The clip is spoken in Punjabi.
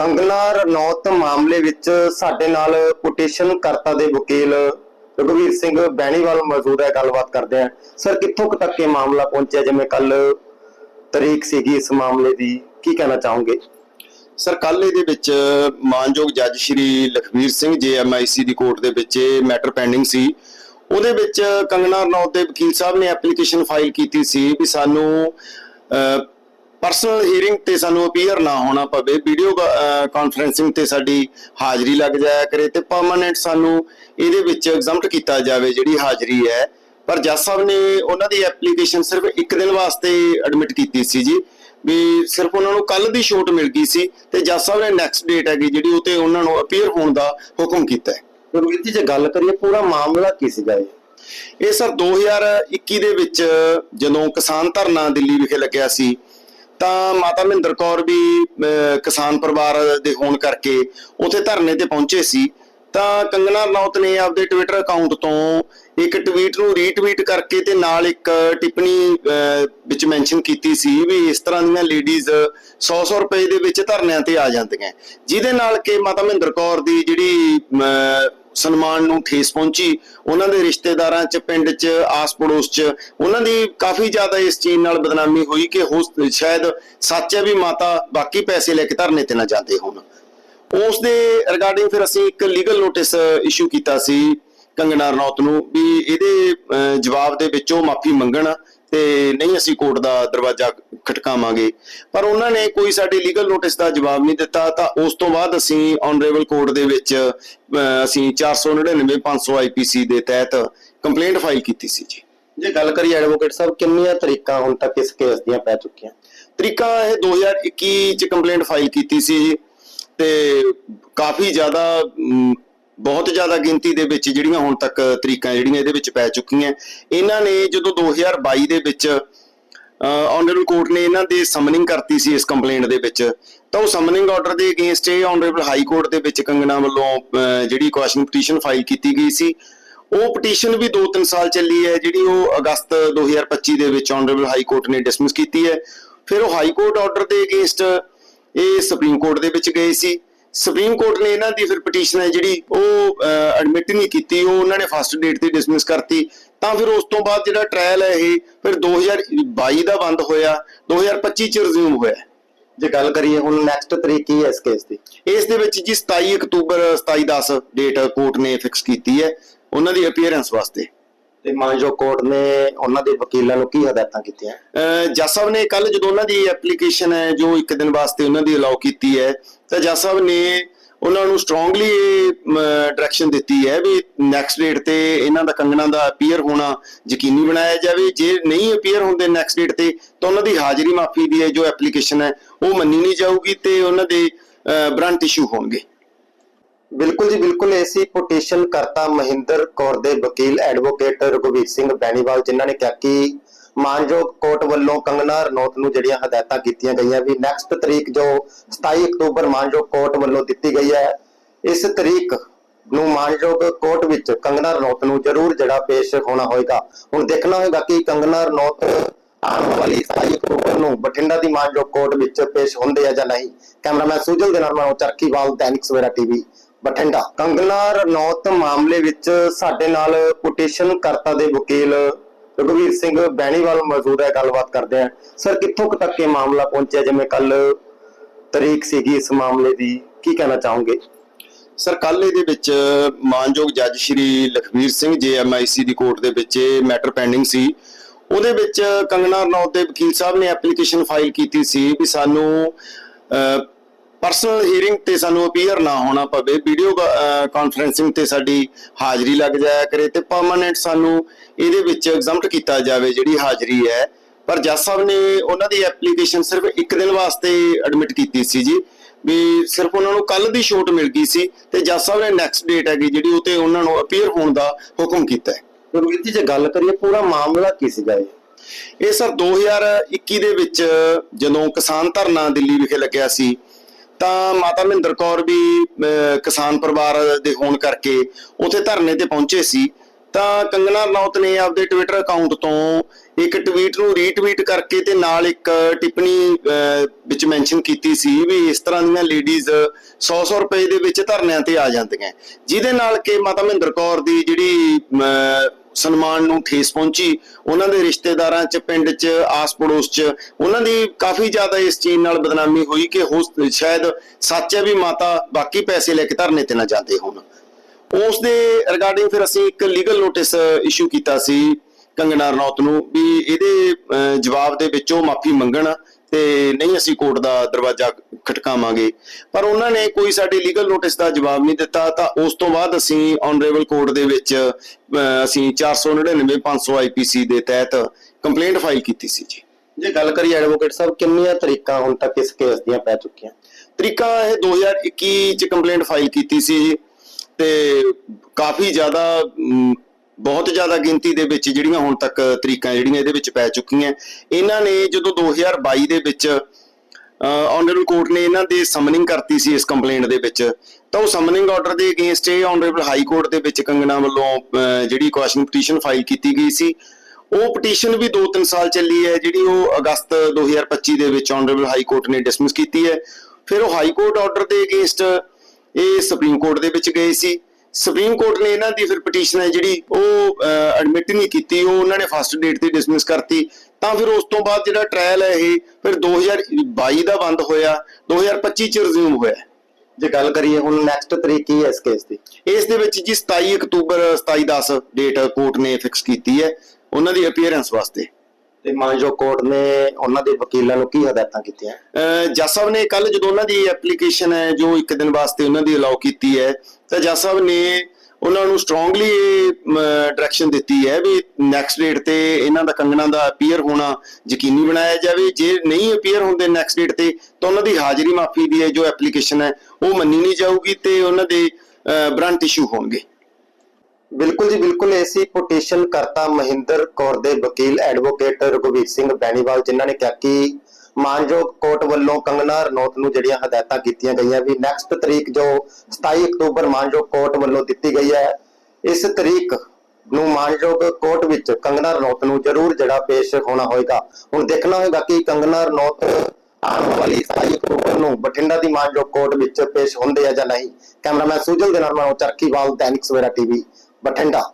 ਕੰਗਨਾ ਰਣੌਤ ਮਾਮਲੇ ਵਿੱਚ ਸਾਡੇ ਨਾਲ ਪੋਟੀਸ਼ਨ ਕਰਤਾ ਦੇ ਵਕੀਲ ਰਘਵੀਰ ਸਿੰਘ ਬੈਣੀਵਾਲ ਮੌਜੂਦ ਹੈ, ਗੱਲਬਾਤ ਕਰਦੇ ਹਾਂ। ਸਰ, ਕਿੱਥੋਂ ਤੱਕ ਇਹ ਮਾਮਲਾ ਪਹੁੰਚਿਆ? ਜਿਵੇਂ ਕੱਲ ਤਰੀਕ ਸੀਗੀ ਇਸ ਮਾਮਲੇ ਦੀ, ਕੀ ਕਹਿਣਾ ਚਾਹੋਗੇ? ਸਰ ਕੱਲ ਇਹਦੇ ਵਿੱਚ ਮਾਨਯੋਗ ਜੱਜ ਸ਼੍ਰੀ ਲਖਵੀਰ ਸਿੰਘ ਜੇਐਮਆਈਸੀ ਦੀ ਕੋਰਟ ਦੇ ਵਿੱਚ ਇਹ ਮੈਟਰ ਪੈਂਡਿੰਗ ਸੀ। ਉਹਦੇ ਵਿੱਚ ਕੰਗਨਾ ਰਣੌਤ ਦੇ ਵਕੀਲ ਸਾਹਿਬ ਨੇ ਐਪਲੀਕੇਸ਼ਨ ਫਾਈਲ ਕੀਤੀ ਸੀ ਵੀ ਸਾਨੂੰ ਪਰਸਨਲ ਹੀਅਰਿੰਗ ਤੇ ਸਾਨੂੰ ਅਪੀਅਰ ਨਾ ਹੋਣਾ ਪਵੇ ਵੀਡੀਓ ਕਾਨਫਰੈਂਸਿੰਗ ਤੇ ਸਾਡੀ ਹਾਜ਼ਰੀ ਲੱਗ ਜਾਇਆ ਕਰੇ ਤੇ ਪਰਮਾਨੈਂਟ ਸਾਨੂੰ ਇਹਦੇ ਵਿੱਚ ਐਗਜ਼ੈਂਪਟ ਕੀਤਾ ਜਾਵੇ ਜਿਹੜੀ ਹਾਜ਼ਰੀ ਹੈ। ਪਰ ਜੱਜ ਸਾਹਿਬ ਨੇ ਉਹਨਾਂ ਦੀ ਐਪਲੀਕੇਸ਼ਨ ਸਿਰਫ ਇੱਕ ਦਿਨ ਵਾਸਤੇ ਐਡਮਿਟ ਕੀਤੀ ਸੀ ਜੀ ਵੀ ਸਿਰਫ ਉਹਨਾਂ ਨੂੰ ਕੱਲ ਦੀ ਛੋਟ ਮਿਲ ਗਈ ਸੀ ਤੇ ਜੱਜ ਸਾਹਿਬ ਨੇ ਨੈਕਸਟ ਡੇਟ ਹੈਗੀ ਜਿਹੜੀ ਉਹ ਤੇ ਉਹਨਾਂ ਨੂੰ ਅਪੀਅਰ ਹੋਣ ਦਾ ਹੁਕਮ ਕੀਤਾ ਹੈ। ਰਘਵੀਰ ਜੀ ਜੇ ਗੱਲ ਕਰੀਏ ਪੂਰਾ ਮਾਮਲਾ ਕੀ ਸੀਗਾ ਇਹ? ਇਹ ਸਰ 2021 ਦੇ ਵਿੱਚ ਜਦੋਂ ਕਿਸਾਨ ਧਰਨਾ ਦਿੱਲੀ ਵਿਖੇ ਲੱਗਿਆ ਸੀ ਤਾਂ ਮਾਤਾ ਮਹਿੰਦਰ ਕੌਰ ਵੀ ਕਿਸਾਨ ਪਰਿਵਾਰ ਦੇ ਹੋਣ ਕਰਕੇ ਉਥੇ ਧਰਨੇ ਤੇ ਪਹੁੰਚੇ ਸੀ। ਤਾਂ ਕੰਗਨਾ ਰਣੌਤ ਨੇ ਆਪਦੇ ਟਵਿੱਟਰ ਅਕਾਊਂਟ ਤੋਂ ਇੱਕ ਟਵੀਟ ਨੂੰ ਰੀਟਵੀਟ ਕਰਕੇ ਤੇ ਨਾਲ ਇੱਕ ਟਿੱਪਣੀ ਵਿੱਚ ਮੈਂਸ਼ਨ ਕੀਤੀ ਸੀ ਵੀ ਇਸ ਤਰ੍ਹਾਂ ਦੀਆਂ ਲੇਡੀਜ਼ 100-100 ਰੁਪਏ ਦੇ ਵਿੱਚ ਧਰਨਿਆਂ ਤੇ ਆ ਜਾਂਦੀਆਂ। ਜਿਹਦੇ ਨਾਲ ਕਿ ਮਾਤਾ ਮਹਿੰਦਰ ਕੌਰ ਦੀ ਜਿਹੜੀ ਅਹ, ਸਨਮਾਨ ਨੂੰ ਠੇਸ ਪਹੁੰਚੀ। ਉਹਨਾਂ ਦੇ ਰਿਸ਼ਤੇਦਾਰਾਂ ਚ, ਪਿੰਡ ਚ ਆਸ ਪੜੋਸ ਚ, ਉਹਨਾਂ ਦੀ ਕਾਫੀ ਜ਼ਿਆਦਾ ਇਸ ਚੀਜ਼ ਨਾਲ ਬਦਨਾਮੀ ਹੋਈ ਕਿ ਹੋ ਸ਼ਾਇਦ ਸੱਚ ਹੈ ਵੀ ਮਾਤਾ ਬਾਕੀ ਪੈਸੇ ਲੈ ਕੇ ਧਰਨੇ ਤੇ ਨਾ ਜਾਂਦੇ ਹੋਣ। ਉਸ ਦੇ ਰਿਗਾਰਡਿੰਗ ਫਿਰ ਅਸੀਂ ਇੱਕ ਲੀਗਲ ਨੋਟਿਸ ਇਸ਼ੂ ਕੀਤਾ ਸੀ ਕੰਗਨਾ ਰਣੌਤ ਨੂੰ ਵੀ ਇਹਦੇ ਜਵਾਬ ਦੇ ਵਿੱਚੋਂ ਮਾਫੀ ਮੰਗਣ। ਤੇ ਨਹੀਂ ਅਸੀਂ ਕੋਰਟ ਦਾ ਦਰਵਾਜ਼ਾ ਖਟਕਾਵਾਂਗੇ। ਪਰ ਉਹਨਾਂ ਨੇ ਕੋਈ ਸਾਡੇ ਲੀਗਲ ਨੋਟਿਸ ਦਾ ਜਵਾਬ ਨਹੀਂ ਦਿੱਤਾ ਤਾਂ ਉਸ ਤੋਂ ਬਾਅਦ ਅਸੀਂ ਆਨਰੇਬਲ ਕੋਰਟ ਦੇ ਵਿੱਚ ਅਸੀਂ 499 500 ਆਈਪੀਸੀ ਦੇ ਤਹਿਤ ਕੰਪਲੇਂਟ ਫਾਈਲ ਕੀਤੀ ਸੀ ਜੀ। ਜੇ ਗੱਲ ਕਰੀਏ ਐਡਵੋਕੇਟ ਸਾਹਿਬ ਕਿੰਨੀਆਂ ਤਰੀਕਾਂ ਹੁਣ ਤੱਕ ਇਸ ਕੇਸ ਦੀਆਂ ਪੈ ਚੁੱਕੀਆਂ? ਤਰੀਕਾ ਇਹ 2021 ਚ ਕੰਪਲੇਂਟ ਫਾਈਲ ਕੀਤੀ ਸੀ ਜੀ ਤੇ ਕਾਫੀ ਜ਼ਿਆਦਾ ਬਹੁਤ ਜ਼ਿਆਦਾ ਗਿਣਤੀ ਦੇ ਵਿੱਚ ਜਿਹੜੀਆਂ ਹੁਣ ਤੱਕ ਤਰੀਕਾਂ ਜਿਹੜੀਆਂ ਇਹਦੇ ਵਿੱਚ ਪੈ ਚੁੱਕੀਆਂ। ਇਹਨਾਂ ਨੇ ਜਦੋਂ 2022 ਦੇ ਵਿੱਚ ਆਨਰੇਬਲ ਕੋਰਟ ਨੇ ਇਹਨਾਂ ਦੇ ਸਮਨਿੰਗ ਕਰਤੀ ਸੀ ਇਸ ਕੰਪਲੇਂਟ ਦੇ ਵਿੱਚ, ਤਾਂ ਉਹ ਸਮਨਿੰਗ ਆਰਡਰ ਦੇ ਅਗੇਂਸਟ ਇਹ ਆਨਰੇਬਲ ਹਾਈ ਕੋਰਟ ਦੇ ਵਿੱਚ ਕੰਗਣਾ ਵੱਲੋਂ ਜਿਹੜੀ ਕੁਐਸਚਨ ਪਟੀਸ਼ਨ ਫਾਈਲ ਕੀਤੀ ਗਈ ਸੀ। ਉਹ ਪਟੀਸ਼ਨ ਵੀ 2-3 ਸਾਲ ਚੱਲੀ ਹੈ, ਜਿਹੜੀ ਉਹ ਅਗਸਤ 2025 ਦੇ ਵਿੱਚ ਆਨਰੇਬਲ ਹਾਈ ਕੋਰਟ ਨੇ ਡਿਸਮਿਸ ਕੀਤੀ ਹੈ। ਫਿਰ ਉਹ ਹਾਈ ਕੋਰਟ ਆਰਡਰ ਦੇ ਅਗੇਂਸਟ ਇਹ ਸੁਪਰੀਮ ਕੋਰਟ ਦੇ ਵਿੱਚ ਗਏ ਸੀ। ਸੁਪਰੀਮ ਕੋਰਟ ਨੇ ਇਹਨਾਂ ਦੀ ਫਿਰ ਪਟੀਸ਼ਨ ਹੈ ਜਿਹੜੀ ਉਹ ਐਡਮਿਟ ਨਹੀਂ ਕੀਤੀ ਉਹ ਉਹਨਾਂ ਨੇ ਫਸਟ ਡੇਟ ਤੇ ਡਿਸਮਿਸ ਕਰਤੀ। ਤਾਂ ਫਿਰ ਉਸ ਤੋਂ ਬਾਅਦ ਜਿਹੜਾ ਟ੍ਰਾਇਲ ਹੈ ਇਹ ਫਿਰ 2022 ਦਾ ਬੰਦ ਹੋਇਆ 2025 ਚ ਰਿਜ਼ਿਊਮ ਹੋਇਆ। ਜੇ ਗੱਲ ਕਰੀਏ ਹੁਣ ਨੈਕਸਟ ਤਰੀਕ ਕੀ ਹੈ ਇਸ ਕੇਸ ਦੀ? ਇਸ ਦੇ ਵਿੱਚ ਜੀ 27 ਅਕਤੂਬਰ 27/10 ਡੇਟ ਕੋਰਟ ਨੇ ਫਿਕਸ ਕੀਤੀ ਹੈ ਉਹਨਾਂ ਦੀ ਅਪੀਅਰੈਂਸ ਵਾਸਤੇ। ਤੇ ਮਾਨਜੋ ਕੋਰਟ ਨੇ ਉਹਨਾਂ ਦੇ ਵਕੀਲਾਂ ਨੂੰ ਕੀ ਹਦਾਇਤਾਂ ਕੀਤੀਆਂ? ਜੱਜ ਸਾਹਿਬ ਨੇ ਕੱਲ ਜਦੋਂ ਉਹਨਾਂ ਦੀ ਐਪਲੀਕੇਸ਼ਨ ਹੈ ਜੋ ਇੱਕ ਦਿਨ ਵਾਸਤੇ ਉਹਨਾਂ ਦੀ ਅਲਾਉ ਕੀਤੀ ਹੈ ਤਾਂ ਜੱਜ ਸਾਹਿਬ ਨੇ ਉਹਨਾਂ ਨੂੰ ਸਟਰੋਂਗਲੀ ਡਾਇਰੈਕਸ਼ਨ ਦਿੱਤੀ ਹੈ ਵੀ ਨੈਕਸਟ ਡੇਟ ਤੇ ਇਹਨਾਂ ਦਾ ਕੰਗਣਾ ਦਾ ਅਪੀਅਰ ਹੋਣਾ ਯਕੀਨੀ ਬਣਾਇਆ ਜਾਵੇ। ਜੇ ਨਹੀਂ ਅਪੀਅਰ ਹੁੰਦੇ ਨੈਕਸਟ ਡੇਟ ਤੇ, ਤਾਂ ਉਹਨਾਂ ਦੀ ਹਾਜ਼ਰੀ ਮਾਫੀ ਦੀ ਜੋ ਐਪਲੀਕੇਸ਼ਨ ਹੈ, ਉਹ ਮੰਨੀ ਨਹੀਂ ਜਾਊਗੀ ਤੇ ਉਹਨਾਂ ਦੇ ਬ੍ਰਾਂਟ ਇਸ਼ੂ ਹੋਣਗੇ। ਬਿਲਕੁਲ ਜੀ, ਬਿਲਕੁਲ ਐਸੀ ਪੋਟੀਸ਼ਨ ਕਰਤਾ ਮਹਿੰਦਰ ਕੌਰ ਦੇ ਵਕੀਲ ਐਡਵੋਕੇਟ ਰਘੁਵੀਰ ਸਿੰਘ ਬੈਣੀਵਾਲ, ਜਿਨ੍ਹਾਂ ਨੇ ਕਿਹਾ ਕਿ ਮਾਨਯੋਗ ਕੋਰਟ ਵੱਲੋਂ ਕੰਗਨਾ ਰਣੌਤ ਨੂੰ ਜਿਹੜੀਆਂ ਹਦਾਇਤਾਂ ਕੀਤੀਆਂ ਗਈਆਂ ਵੀ ਨੈਕਸਟ ਤਰੀਕ ਜੋ 27 ਅਕਤੂਬਰ ਮਾਨਯੋਗ ਕੋਰਟ ਵੱਲੋਂ ਦਿੱਤੀ ਗਈ ਹੈ, ਇਸ ਤਰੀਕ ਨੂੰ ਮਾਨਯੋਗ ਕੋਰਟ ਵਿੱਚ ਕੰਗਨਾ ਰਣੌਤ ਨੂੰ ਜ਼ਰੂਰ ਜਿਹੜਾ ਪੇਸ਼ ਹੋਣਾ ਹੋਏਗਾ। ਹੁਣ ਦੇਖਣਾ ਹੋਏਗਾ ਕਿ ਕੰਗਨਾ ਰਣੌਤ ਆਉਣ ਵਾਲੀ 27 ਅਕਤੂਬਰ ਨੂੰ ਬਠਿੰਡਾ ਦੀ ਮਾਨਯੋਗ ਕੋਰਟ ਵਿੱਚ ਪੇਸ਼ ਹੁੰਦੇ ਆ ਜਾਂ ਨਹੀਂ। ਕੈਮਰਾਮੈਨ ਸੁਜਲ ਦੇ ਨਾਲ ਮੈਂ ਚਰਖੀਵਾਲ, ਦੈਨਿਕ ਸਵੇਰਾ ਟੀਵੀ, ਬਠਿੰਡਾ। ਕੰਗਨਾ ਰਣੌਤ ਮਾਮਲੇ ਵਿੱਚ ਸਾਡੇ ਨਾਲ ਪਟੀਸ਼ਨ ਕਰਤਾ ਦੇ ਵਕੀਲ ਰਘਵੀਰ ਸਿੰਘ ਬੈਣੀਵਾਲ ਮੌਜੂਦ ਹੈ, ਗੱਲਬਾਤ ਕਰਦੇ ਹਾਂ। ਸਰ ਕਿੱਥੋਂ ਤੱਕ ਇਹ ਮਾਮਲਾ ਪਹੁੰਚਿਆ? ਜਿਵੇਂ ਕੱਲ ਤਰੀਕ ਸੀਗੀ ਇਸ ਮਾਮਲੇ ਦੀ, ਕੀ ਕਹਿਣਾ ਚਾਹੋਗੇ? ਸਰ ਕੱਲ ਇਹਦੇ ਵਿੱਚ ਮਾਨਯੋਗ ਜੱਜ ਸ਼੍ਰੀ ਲਖਵੀਰ ਸਿੰਘ ਜੇਐਮਆਈਸੀ ਦੀ ਕੋਰਟ ਦੇ ਵਿੱਚ ਇਹ ਮੈਟਰ ਪੈਂਡਿੰਗ ਸੀ। ਉਹਦੇ ਵਿੱਚ ਕੰਗਨਾ ਰਣੌਤ ਦੇ ਵਕੀਲ ਸਾਹਿਬ ਨੇ ਐਪਲੀਕੇਸ਼ਨ ਫਾਈਲ ਕੀਤੀ ਸੀ ਵੀ ਸਾਨੂੰ ਪਰਸਨਲ ਹੀਅਰਿੰਗ ਤੇ ਸਾਨੂੰ ਅਪੀਅਰ ਨਾ ਹੋਣਾ ਪਵੇ ਵੀਡੀਓ ਕਾਨਫਰੈਂਸਿੰਗ ਤੇ ਸਾਡੀ ਹਾਜ਼ਰੀ ਲੱਗ ਜਾਇਆ ਕਰੇ ਤੇ ਪਰਮਾਨੈਂਟ ਸਾਨੂੰ ਇਹਦੇ ਵਿੱਚ ਐਗਜ਼ੈਂਪਟ ਕੀਤਾ ਜਾਵੇ ਜਿਹੜੀ ਹਾਜ਼ਰੀ ਹੈ। ਪਰ ਜੱਜ ਸਾਹਿਬ ਨੇ ਉਹਨਾਂ ਦੀ ਐਪਲੀਕੇਸ਼ਨ ਸਿਰਫ ਇੱਕ ਦਿਨ ਵਾਸਤੇ ਐਡਮਿਟ ਕੀਤੀ ਸੀ ਜੀ ਵੀ ਸਿਰਫ ਉਹਨਾਂ ਨੂੰ ਕੱਲ ਦੀ ਛੋਟ ਮਿਲ ਗਈ ਸੀ ਤੇ ਜੱਜ ਸਾਹਿਬ ਨੇ ਨੈਕਸਟ ਡੇਟ ਹੈਗੀ ਜਿਹੜੀ ਉਹ ਤੇ ਉਹਨਾਂ ਨੂੰ ਅਪੀਅਰ ਹੋਣ ਦਾ ਹੁਕਮ ਕੀਤਾ ਹੈ। ਰਘਵੀਰ ਜੀ ਜੇ ਗੱਲ ਕਰੀਏ ਪੂਰਾ ਮਾਮਲਾ ਕੀ ਸੀਗਾ ਇਹ? ਇਹ ਸਰ 2021 ਦੇ ਵਿੱਚ ਜਦੋਂ ਕਿਸਾਨ ਧਰਨਾ ਦਿੱਲੀ ਵਿਖੇ ਲੱਗਿਆ ਸੀ ਤਾਂ ਮਾਤਾ ਮਹਿੰਦਰ ਕੌਰ ਵੀ ਕਿਸਾਨ ਪਰਿਵਾਰ ਦੇ ਹੋਣ ਕਰਕੇ ਉਥੇ ਧਰਨੇ ਤੇ ਪਹੁੰਚੇ ਸੀ। ਤਾਂ ਕੰਗਨਾ ਰਣੌਤ ਨੇ ਆਪਦੇ ਟਵਿੱਟਰ ਅਕਾਊਂਟ ਤੋਂ ਇੱਕ ਟਵੀਟ ਨੂੰ ਰੀਟਵੀਟ ਕਰਕੇ ਤੇ ਨਾਲ ਇੱਕ ਟਿੱਪਣੀ ਵਿੱਚ ਮੈਂਸ਼ਨ ਕੀਤੀ ਸੀ ਵੀ ਇਸ ਤਰ੍ਹਾਂ ਦੀਆਂ ਲੇਡੀਜ਼ 100-100 ਰੁਪਏ ਦੇ ਵਿੱਚ ਧਰਨਿਆਂ ਤੇ ਆ ਜਾਂਦੀਆਂ। ਜਿਹਦੇ ਨਾਲ ਕਿ ਮਾਤਾ ਮਹਿੰਦਰ ਕੌਰ ਦੀ ਜਿਹੜੀ ਅਹ, ਸਨਮਾਨ ਨੂੰ ਠੇਸ ਪਹੁੰਚੀ। ਉਹਨਾਂ ਦੇ ਰਿਸ਼ਤੇਦਾਰਾਂ ਚ, ਪਿੰਡ ਚ ਆਸ ਪੜੋਸ ਚ, ਉਹਨਾਂ ਦੀ ਕਾਫੀ ਜ਼ਿਆਦਾ ਇਸ ਚੀਜ਼ ਨਾਲ ਬਦਨਾਮੀ ਹੋਈ ਕਿ ਹੋ ਸ਼ਾਇਦ ਸੱਚ ਹੈ ਵੀ ਮਾਤਾ ਬਾਕੀ ਪੈਸੇ ਲੈ ਕੇ ਧਰਨੇ ਤੇ ਨਾ ਜਾਂਦੇ ਹੋਣ। ਉਸ ਦੇ ਰਿਗਾਰਡਿੰਗ ਫਿਰ ਅਸੀਂ ਇੱਕ ਲੀਗਲ ਨੋਟਿਸ ਇਸ਼ੂ ਕੀਤਾ ਸੀ ਕੰਗਨਾ ਰਣੌਤ ਨੂੰ ਵੀ ਇਹਦੇ ਜਵਾਬ ਦੇ ਵਿੱਚ ਉਹ ਮਾਫੀ ਮੰਗਣ। ਤੇ ਨਹੀਂ ਅਸੀਂ ਕੋਰਟ ਦਾ ਦਰਵਾਜ਼ਾ ਖਟਕਾਵਾਂਗੇ। ਪਰ ਉਹਨਾਂ ਨੇ ਕੋਈ ਸਾਡੇ ਲੀਗਲ ਨੋਟਿਸ ਦਾ ਜਵਾਬ ਨਹੀਂ ਦਿੱਤਾ ਤਾਂ ਉਸ ਤੋਂ ਬਾਅਦ ਅਸੀਂ ਆਨਰੇਬਲ ਕੋਰਟ ਦੇ ਵਿੱਚ ਅਸੀਂ 499 500 ਆਈਪੀਸੀ ਦੇ ਤਹਿਤ ਕੰਪਲੇਂਟ ਫਾਈਲ ਕੀਤੀ ਸੀ ਜੀ। ਜੇ ਗੱਲ ਕਰੀਏ ਐਡਵੋਕੇਟ ਸਾਹਿਬ ਕਿੰਨੀਆਂ ਤਰੀਕਾਂ ਹੁਣ ਤੱਕ ਇਸ ਕੇਸ ਦੀਆਂ ਪੈ ਚੁੱਕੀਆਂ? ਤਰੀਕਾ ਇਹ 2021 ਚ ਕੰਪਲੇਂਟ ਫਾਈਲ ਕੀਤੀ ਸੀ ਜੀ ਤੇ ਕਾਫੀ ਜ਼ਿਆਦਾ ਬਹੁਤ ਜ਼ਿਆਦਾ ਗਿਣਤੀ ਦੇ ਵਿੱਚ ਜਿਹੜੀਆਂ ਹੁਣ ਤੱਕ ਤਰੀਕਾਂ ਜਿਹੜੀਆਂ ਇਹਦੇ ਵਿੱਚ ਪੈ ਚੁੱਕੀਆਂ। ਇਹਨਾਂ ਨੇ ਜਦੋਂ 2022 ਦੇ ਵਿੱਚ ਆਨਰੇਬਲ ਕੋਰਟ ਨੇ ਇਹਨਾਂ ਦੇ ਸਮਨਿੰਗ ਕਰਤੀ ਸੀ ਇਸ ਕੰਪਲੇਂਟ ਦੇ ਵਿੱਚ, ਤਾਂ ਉਹ ਸਮਨਿੰਗ ਆਰਡਰ ਦੇ ਅਗੇਂਸਟ ਇਹ ਆਨਰੇਬਲ ਹਾਈ ਕੋਰਟ ਦੇ ਵਿੱਚ ਕੰਗਣਾ ਵੱਲੋਂ ਜਿਹੜੀ ਕੁਐਸਚਨ ਪਟੀਸ਼ਨ ਫਾਈਲ ਕੀਤੀ ਗਈ ਸੀ। ਉਹ ਪਟੀਸ਼ਨ ਵੀ 2-3 ਸਾਲ ਚੱਲੀ ਹੈ, ਜਿਹੜੀ ਉਹ ਅਗਸਤ 2025 ਦੇ ਵਿੱਚ ਆਨਰੇਬਲ ਹਾਈ ਕੋਰਟ ਨੇ ਡਿਸਮਿਸ ਕੀਤੀ ਹੈ। ਫਿਰ ਉਹ ਹਾਈ ਕੋਰਟ ਆਰਡਰ ਦੇ ਅਗੇਂਸਟ ਇਹ ਸੁਪਰੀਮ ਕੋਰਟ ਦੇ ਵਿੱਚ ਗਏ ਸੀ। ਸੁਪਰੀਮ ਕੋਰਟ ਨੇ ਇਹਨਾਂ ਦੀ ਫਿਰ ਪਟੀਸ਼ਨ ਹੈ ਜਿਹੜੀ ਉਹ ਐਡਮਿਟ ਨਹੀਂ ਕੀਤੀ ਉਹ ਉਹਨਾਂ ਨੇ ਫਸਟ ਡੇਟ ਤੇ ਡਿਸਮਿਸ ਕਰਤੀ। ਤਾਂ ਫਿਰ ਉਸ ਤੋਂ ਬਾਅਦ ਜਿਹੜਾ ਟ੍ਰਾਇਲ ਹੈ ਇਹ ਫਿਰ 2022 ਦਾ ਬੰਦ ਹੋਇਆ 2025 ਚ ਰਿਜ਼ਿਊਮ ਹੋਇਆ। ਜੇ ਗੱਲ ਕਰੀਏ ਹੁਣ ਨੈਕਸਟ ਤਰੀਕ ਕੀ ਹੈ ਇਸ ਕੇਸ ਦੀ? ਇਸ ਦੇ ਵਿੱਚ ਜੀ 27 ਅਕਤੂਬਰ 27/10 ਡੇਟ ਕੋਰਟ ਨੇ ਫਿਕਸ ਕੀਤੀ ਹੈ ਉਹਨਾਂ ਦੀ ਅਪੀਅਰੈਂਸ ਵਾਸਤੇ। ਤੇ ਮਾਨਜੋ ਕੋਰਟ ਨੇ ਉਹਨਾਂ ਦੇ ਵਕੀਲਾਂ ਨੂੰ ਕੀ ਹਦਾਇਤਾਂ ਕੀਤੀਆਂ? ਜੱਜ ਸਾਹਿਬ ਨੇ ਕੱਲ ਜਦੋਂ ਉਹਨਾਂ ਦੀ ਐਪਲੀਕੇਸ਼ਨ ਹੈ ਜੋ ਇੱਕ ਦਿਨ ਵਾਸਤੇ ਉਹਨਾਂ ਦੀ ਅਲਾਉ ਕੀਤੀ ਹੈ ਤਾਂ ਜੱਜ ਸਾਹਿਬ ਨੇ ਉਹਨਾਂ ਨੂੰ ਸਟਰੋਂਗਲੀ ਡਾਇਰੈਕਸ਼ਨ ਦਿੱਤੀ ਹੈ ਵੀ ਨੈਕਸਟ ਡੇਟ ਤੇ ਇਹਨਾਂ ਦਾ ਕੰਗਣਾ ਦਾ ਅਪੀਅਰ ਹੋਣਾ ਯਕੀਨੀ ਬਣਾਇਆ ਜਾਵੇ। ਜੇ ਨਹੀਂ ਅਪੀਅਰ ਹੁੰਦੇ ਨੈਕਸਟ ਡੇਟ ਤੇ, ਤਾਂ ਉਹਨਾਂ ਦੀ ਹਾਜ਼ਰੀ ਮਾਫੀ ਦੀ ਜੋ ਐਪਲੀਕੇਸ਼ਨ ਹੈ, ਉਹ ਮੰਨੀ ਨਹੀਂ ਜਾਊਗੀ ਤੇ ਉਹਨਾਂ ਦੇ ਬ੍ਰਾਂਟ ਇਸ਼ੂ ਹੋਣਗੇ। ਬਿਲਕੁਲ ਜੀ, ਬਿਲਕੁਲ ਐਸੀ ਪਟੀਸ਼ਨ ਕਰਤਾ ਮਹਿੰਦਰ ਕੌਰ ਦੇ ਵਕੀਲ ਐਡਵੋਕੇਟ ਰਘੁਵੀਰ ਸਿੰਘ ਬੈਣੀਵਾਲ, ਜਿਨ੍ਹਾਂ ਨੇ ਕਿਹਾ ਕਿ ਮਾਨਯੋਗ ਕੋਰਟ ਵੱਲੋਂ ਕੰਗਨਾ ਰਣੌਤ ਨੂੰ ਜਿਹੜੀਆਂ ਹਦਾਇਤਾਂ ਕੀਤੀਆਂ ਗਈਆਂ ਵੀ ਨੈਕਸਟ ਤਰੀਕ ਜੋ 27 ਅਕਤੂਬਰ ਮਾਨਯੋਗ ਕੋਰਟ ਵੱਲੋਂ ਦਿੱਤੀ ਗਈ ਹੈ, ਇਸ ਤਰੀਕ ਨੂੰ ਮਾਨਯੋਗ ਕੋਰਟ ਵਿੱਚ ਕੰਗਨਾ ਰਣੌਤ ਨੂੰ ਜ਼ਰੂਰ ਜਿਹੜਾ ਪੇਸ਼ ਹੋਣਾ ਹੋਏਗਾ। ਹੁਣ ਦੇਖਣਾ ਹੋਏਗਾ ਕਿ ਕੰਗਨਾ ਰਣੌਤ ਆਉਣ ਵਾਲੀ 27 ਅਕਤੂਬਰ ਨੂੰ ਬਠਿੰਡਾ ਦੀ ਮਾਨਯੋਗ ਕੋਰਟ ਵਿੱਚ ਪੇਸ਼ ਹੁੰਦੇ ਆ ਜਾਂ ਨਹੀਂ। ਕੈਮਰਾਮੈਨ ਸੁਜਲ ਦੇ ਨਾਲ ਮੈਂ ਚਰਖੀਵਾਲ ਦੈਨਿਕ ਸਵੇਰਾ ਟੀਵੀ, ਬਠਿੰਡਾ।